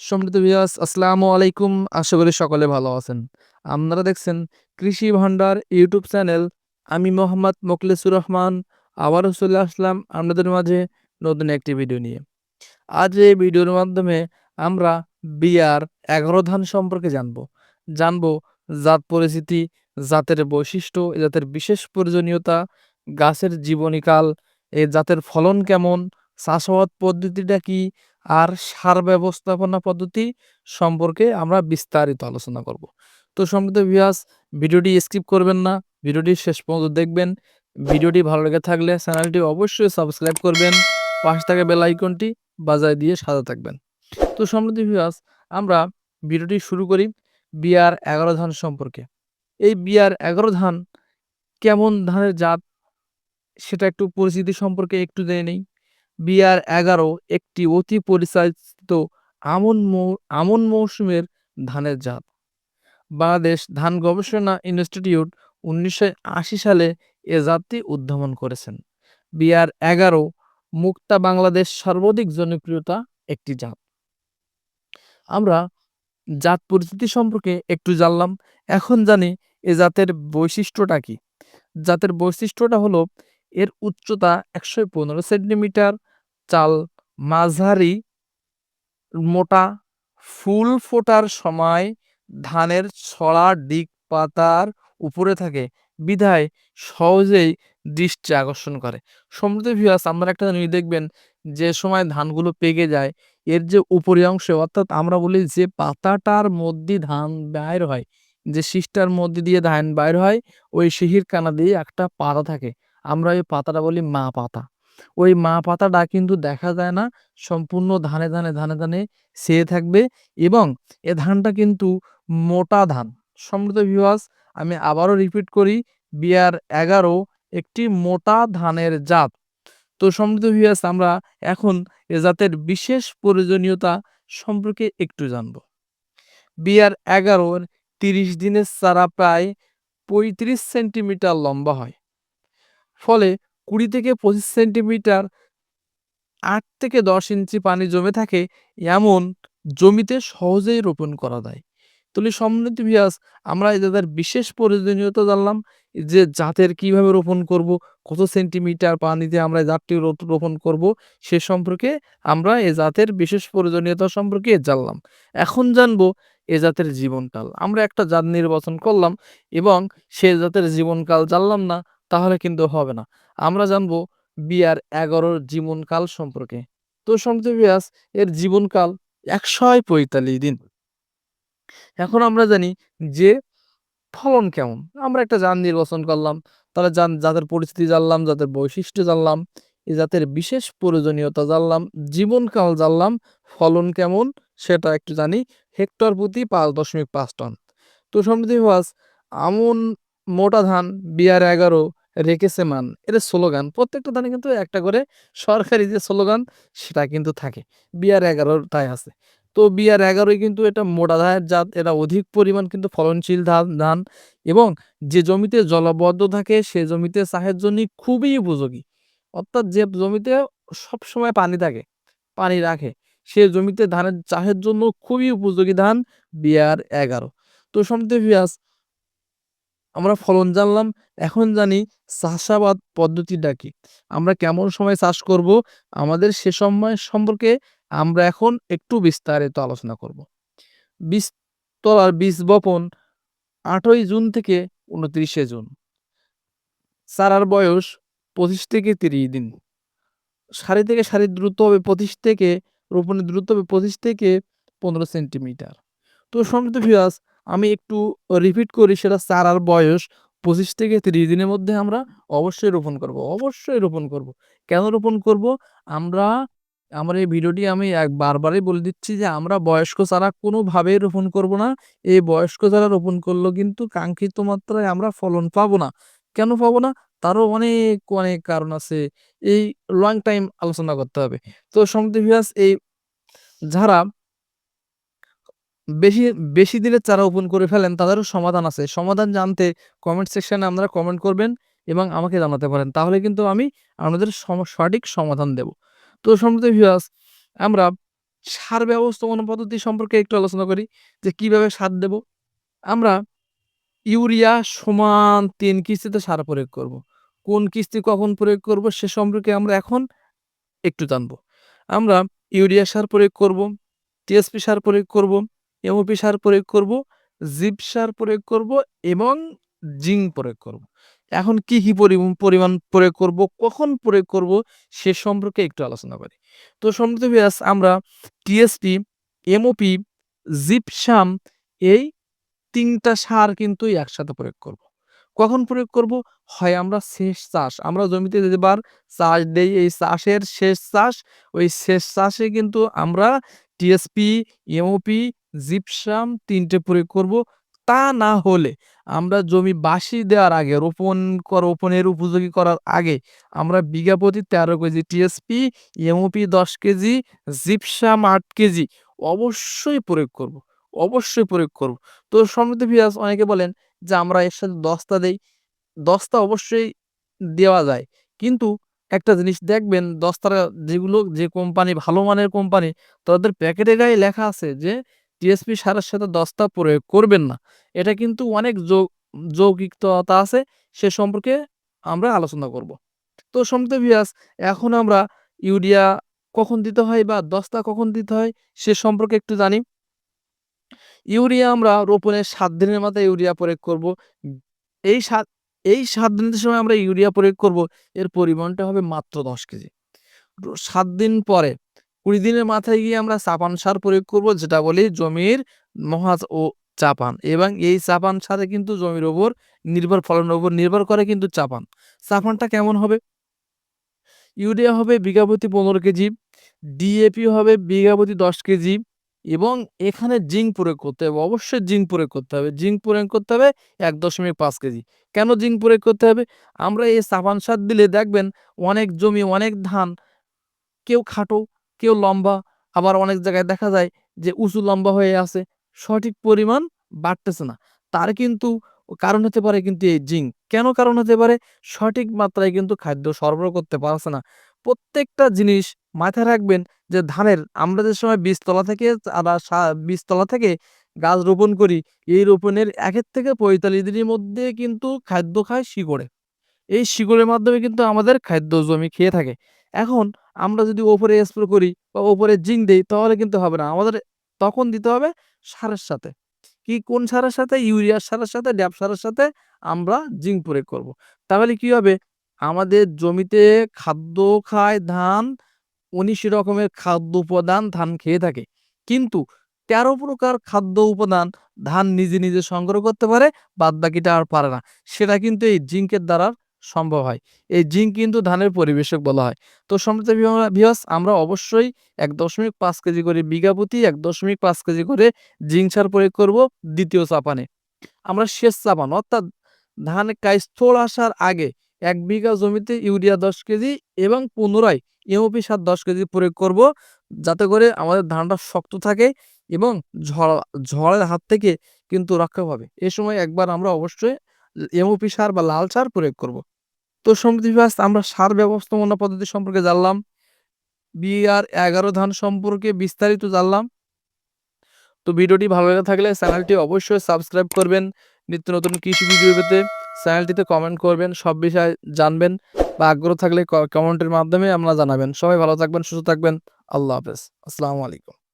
সম্মানিত ভিউয়ার্স, আসসালামু আলাইকুম। আশা করি সকলে ভালো আছেন। আপনারা দেখছেন কৃষি ভান্ডার ইউটিউব চ্যানেল। আমি মোহাম্মদ মোখলেসুর রহমান। আবারও চলে আসলাম আপনাদের মাঝে নতুন একটি ভিডিও নিয়ে। আজ এই ভিডিওর মাধ্যমে আমরা বিয়ার এগারো ধান সম্পর্কে জানব। জানব জাত পরিস্থিতি জাতের বৈশিষ্ট্য, এ জাতের বিশেষ প্রয়োজনীয়তা, গাছের জীবনীকাল, এ জাতের ফলন কেমন, চাষাবাদ পদ্ধতিটা কি আর সার ব্যবস্থাপনা পদ্ধতি সম্পর্কে আমরা বিস্তারিত আলোচনা করব। তো সম্মানিত ভিউয়ার্স ভিডিওটি স্কিপ করবেন না, ভিডিওটি শেষ পর্যন্ত দেখবেন। ভিডিওটি ভালো লেগে থাকলে চ্যানেলটি অবশ্যই সাবস্ক্রাইব করবেন। পাশে থাকা বেল আইকনটি বাজায় দিয়ে সাজা থাকবেন। তো সম্মানিত ভিউয়ার্স আমরা ভিডিওটি শুরু করি বিয়ার এগারো ধান সম্পর্কে। এই বিয়ার এগারো ধান কেমন ধানের জাত, সেটা একটু পরিচিতি সম্পর্কে একটু জেনে নেই। বিআর এগারো একটি অতি পরিচালিত আমন আমন মৌসুমের ধানের জাত। বাংলাদেশ ধান গবেষণা ইনস্টিটিউট উনিশশো আশি সালে এ জাতটি উদ্ভাবন করেছেন। বিআর এগারো মুক্তা বাংলাদেশ সর্বাধিক জনপ্রিয়তা একটি জাত। আমরা জাত পরিচিতি সম্পর্কে একটু জানলাম। এখন জানি এ জাতের বৈশিষ্ট্যটা কি। জাতের বৈশিষ্ট্যটা হলো এর উচ্চতা একশো পনেরো সেন্টিমিটার চাল, মাঝারি, মোটা, ফুল ফোটার সময় ধানের ছড়া দিক পাতার উপরে থাকে। বিধায় সহজেই দৃষ্টি আকর্ষণ করে। সমৃদ্ধ ভিউয়ার্স আপনারা একটা জিনিস দেখবেন, যে সময় ধানগুলো পেকে যায়, এর যে উপরি অংশে, অর্থাৎ আমরা বলি যে পাতাটার মধ্যে ধান বাইর হয়, যে শীষটার মধ্যে দিয়ে ধান বাইর হয়, ওই শিহির কানা দিয়ে একটা পাতা থাকে। আমরা ওই পাতাটা বলি মা পাতা। ওই মা পাতাটা কিন্তু দেখা যায় না। সম্পূর্ণ ধানে ধানে ধানে ধানে সেয়ে থাকবে এবং এ ধানটা কিন্তু মোটা ধান। সমৃদ্ধ ভিউয়ার্স আমি আবারও রিপিট করি, বিয়ার এগারো একটি মোটা ধানের জাত। তো সমৃদ্ধ ভিউয়ার্স আমরা এখন এ জাতের বিশেষ প্রয়োজনীয়তা সম্পর্কে একটু জানব। বিয়ার এগারোর তিরিশ দিনের চারা প্রায় পঁয়ত্রিশ সেন্টিমিটার লম্বা হয়। ফলে কুড়ি থেকে পঁচিশ সেন্টিমিটার আট থেকে দশ ইঞ্চি পানি জমে থাকে, এমন জমিতে সহজেই রোপণ করা যায়। তাহলে সমৃদ্ধ ভিয়াস, আমরা জাতের বিশেষ প্রয়োজনীয়তা জানলাম, যে জাতের কীভাবে রোপণ করব, কত সেন্টিমিটার পানিতে আমরা জাতটি রোপণ করব, সে সম্পর্কে আমরা এ জাতের বিশেষ প্রয়োজনীয়তা সম্পর্কে জানলাম। এখন জানব এ জাতের জীবনকাল। আমরা একটা জাত নির্বাচন করলাম এবং সে জাতের জীবনকাল জানলাম না তাহলে কিন্তু হবে না। আমরা জানব বিয়ার এগারোর জীবনকাল সম্পর্কে। তো সমৃদ্ধ বিয়াস এর জীবনকাল একশো পঁয়তাল্লিশ দিন। এখন আমরা জানি যে ফলন কেমন। আমরা একটা যান নির্বাচন করলাম, তাহলে যান, যাদের পরিস্থিতি জানলাম, যাদের বৈশিষ্ট্য জানলাম, এ জাতের বিশেষ প্রয়োজনীয়তা জানলাম, জীবনকাল জানলাম, ফলন কেমন সেটা একটু জানি। হেক্টর প্রতি পাঁচ দশমিক পাঁচ টন। তো সমৃদ্ধি আমন মোটা ধান, বিয়ার এগারো, রেখেছে মান এটা স্লোগান, প্রত্যেকটা ধানে কিন্তু একটা করে সরকারি যে স্লোগান, সেটা কিন্তু থাকে। বিয়ার এগারোটাই আছে। তো বিয়ার এগারোই কিন্তু এটা মোটা ধানের জাত এটা অধিক পরিমাণ কিন্তু ফলনশীল ধান ধান এবং যে জমিতে জলবদ্ধ থাকে, সে জমিতে চাষের জন্য খুবই উপযোগী। অর্থাৎ যে জমিতে সব সময় পানি থাকে, পানি রাখে, সে জমিতে ধানের চাষের জন্য খুবই উপযোগী ধান বিয়ার এগারো। তো সমৃদ্ধ ভিয়াস আমরা ফলন জানলাম, এখন জানি চাষাবাদ পদ্ধতিটা কি। আমরা কেমন সময় চাষ করব, আমাদের সে সময় সম্পর্কে আমরা এখন একটু বিস্তারিত আলোচনা করব। বীজ তলার বীজ বপন আটই জুন থেকে উনত্রিশে জুন। চারার বয়স পঁচিশ থেকে তিরিশ দিন। সারি থেকে সারির দ্রুত হবে পঁচিশ থেকে, রোপণের দ্রুত হবে পঁচিশ থেকে পনেরো সেন্টিমিটার। তো সমৃদ্ধ ভিউয়ার্স আমি একটু রিপিট করি, সেটা চারার বয়স। পঁচিশ থেকে তিরিশ দিনের মধ্যে আমরা অবশ্যই রোপণ করব, অবশ্যই রোপণ করব। কেন রোপণ করব? আমরা, আমার এই ভিডিওটি আমি এক বারবারই বলে দিচ্ছি যে, আমরা বয়স্ক চারা কোনোভাবেই রোপণ করব না। এই বয়স্ক চারা রোপণ করলেও কিন্তু কাঙ্ক্ষিত মাত্রায় আমরা ফলন পাবো না। কেন পাবো না? তারও অনেক অনেক কারণ আছে। এই লং টাইম আলোচনা করতে হবে। তো সমৃদ্ধ ভিউয়ার্স এই যারা বেশি বেশি দিনের চারা ওপেন করে ফেলেন, তাদেরও সমাধান আছে। সমাধান জানতে কমেন্ট সেকশানে আপনারা কমেন্ট করবেন এবং আমাকে জানাতে পারেন। তাহলে কিন্তু আমি আপনাদের সঠিক সমাধান দেব। তো সমৃদ্ধ ভিউয়ার্স আমরা সার ব্যবস্থাপনা পদ্ধতি সম্পর্কে একটু আলোচনা করি, যে কীভাবে সার দেব। আমরা ইউরিয়া সমান তিন কিস্তিতে সার প্রয়োগ করব। কোন কিস্তি কখন প্রয়োগ করব সে সম্পর্কে আমরা এখন একটু জানব। আমরা ইউরিয়া সার প্রয়োগ করব টিএসপি সার প্রয়োগ করব এমওপি সার প্রয়োগ করব, জিপ সার প্রয়োগ করব এবং জিঙ্ক প্রয়োগ করব। এখন কি কি পরিম- পরিমাণ প্রয়োগ করব, কখন প্রয়োগ করব, সে সম্পর্কে একটু আলোচনা করি। তো সম্প্রত ব্যাস আমরা টিএসপি এমওপি জিপসাম এই তিনটা সার কিন্তু একসাথে প্রয়োগ করব। কখন প্রয়োগ করব? হয় আমরা শেষ চাষ, আমরা জমিতে যেবার চাষ দেই, এই চাষের শেষ চাষ, ওই শেষ চাষে কিন্তু আমরা টিএসপি এমওপি জিপসাম তিনটে প্রয়োগ করব। তা না হলে আমরা জমি বাসি দেওয়ার আগে, রোপণ কর, রোপণের উপযোগী করার আগে আমরা বিঘা প্রতি তেরো কেজি টিএসপি এমওপি দশ কেজি, জিপসাম আট কেজি অবশ্যই প্রয়োগ করব, অবশ্যই প্রয়োগ করব। তো সমৃদ্ধ ভিয়াস অনেকে বলেন যে আমরা এর সাথে দস্তা দেই। দস্তা অবশ্যই দেওয়া যায়। কিন্তু একটা জিনিস দেখবেন, দস্তারা যেগুলো যে কোম্পানি, ভালো মানের কোম্পানি, তাদের প্যাকেটের গায়ে লেখা আছে যে টিএসপি সারের সাথে দস্তা প্রয়োগ করবেন না। এটা কিন্তু অনেক যৌ যৌক্তিকতা আছে, সে সম্পর্কে আমরা আলোচনা করব। তো সমৃদ্ধ ভিয়াস এখন আমরা ইউরিয়া কখন দিতে হয় বা দস্তা কখন দিতে হয়, সে সম্পর্কে একটু জানি। ইউরিয়া আমরা রোপণের সাত দিনের মাথায় ইউরিয়া প্রয়োগ করব। এই সাত এই সাত দিনের সময় আমরা ইউরিয়া প্রয়োগ করব, এর পরিমাণটা হবে মাত্র দশ কেজি। সাত দিন পরে কুড়ি দিনের মাথায় গিয়ে আমরা চাপান সার প্রয়োগ করব, যেটা বলি জমির মহা ও চাপান এবং এই চাপান সারে কিন্তু জমির ওপর নির্ভর, ফলনের উপর নির্ভর করে কিন্তু চাপান। চাপানটা কেমন হবে? ইউরিয়া হবে বিঘা প্রতি পনেরো কেজি, ডিএপি হবে বিঘা প্রতি দশ কেজি এবং এখানে জিঙ্ক প্রয়োগ করতে হবে, অবশ্যই জিঙ্ক প্রয়োগ করতে হবে। জিঙ্ক প্রয়োগ করতে হবে এক দশমিক পাঁচ কেজি। কেন জিঙ্ক প্রয়োগ করতে হবে? আমরা এই সাবান সার দিলে দেখবেন অনেক জমি, অনেক ধান কেউ খাটো কেউ লম্বা, আবার অনেক জায়গায় দেখা যায় যে উঁচু লম্বা হয়ে আছে, সঠিক পরিমাণ বাড়তেছে না। তার কিন্তু কারণ হতে পারে কিন্তু এই জিঙ্ক। কেন কারণ হতে পারে? সঠিক মাত্রায় কিন্তু খাদ্য সরবরাহ করতে পারছে না। প্রত্যেকটা জিনিস মাথায় রাখবেন যে ধানের, আমরা যে সময় বীজতলা থেকে বীজতলা থেকে গাছ রোপণ করি, এই রোপণের একের থেকে পঁয়তাল্লিশ দিনের মধ্যে কিন্তু খাদ্য খায় শিকড়ে। এই শিকড়ের মাধ্যমে কিন্তু আমাদের খাদ্য জমি খেয়ে থাকে। এখন আমরা যদি ওপরে স্প্রে করি বা ওপরে জিঙ্ক দিই, তাহলে কিন্তু হবে না। আমাদের তখন দিতে হবে সারের সাথে। কি কোন সারের সাথে? ইউরিয়ার সারের সাথে ড্যাপ সারের সাথে আমরা জিঙ্ক প্রয়োগ করব। তাহলে কি হবে? আমাদের জমিতে খাদ্য খায় ধান, উনিশ রকমের খাদ্য উপাদান ধান খেয়ে থাকে। কিন্তু তেরো প্রকার খাদ্য উপাদান ধান নিজে নিজে সংগ্রহ করতে পারে বাদ বাকিটা আর পারে না। সেটা কিন্তু এই জিঙ্কের দ্বারা সম্ভব হয়। এই জিঙ্ক কিন্তু ধানের পরিবেশক বলা হয়। তো সমৃদ্ধ ভিওস আমরা অবশ্যই এক দশমিক পাঁচ কেজি করে বিঘা প্রতি এক দশমিক পাঁচ কেজি করে জিঙ্ক সার প্রয়োগ করব দ্বিতীয় চাপানে। আমরা শেষ চাপান, অর্থাৎ ধান কাইস্থল আসার আগে এক বিঘা জমিতে ইউরিয়া দশ কেজি এবং পুনরায় এমওপি সার দশ কেজি প্রয়োগ করব যাতে করে আমাদের ধানটা শক্ত থাকে এবং ঝড়, ঝড়ের হাত থেকে কিন্তু রক্ষা পাবে। এ সময় একবার আমরা অবশ্যই এমওপি সার বা লাল সার প্রয়োগ করব। তো সমৃদ্ধি বিভাগ আমরা সার ব্যবস্থাপনা পদ্ধতি সম্পর্কে জানলাম। বিআর এগারো ধান সম্পর্কে বিস্তারিত জানলাম। তো ভিডিওটি ভালো লেগে থাকলে চ্যানেলটি অবশ্যই সাবস্ক্রাইব করবেন। নিত্য নতুন কৃষি ভিডিও পেতে চ্যানেলটিতে কমেন্ট করবেন, সব বিষয়ে জানবেন বা আগ্রহ থাকলে কমেন্টের মাধ্যমে আমরা জানাবেন। সবাই ভালো থাকবেন, সুস্থ থাকবেন। আল্লাহ হাফেজ। আসসালামু আলাইকুম।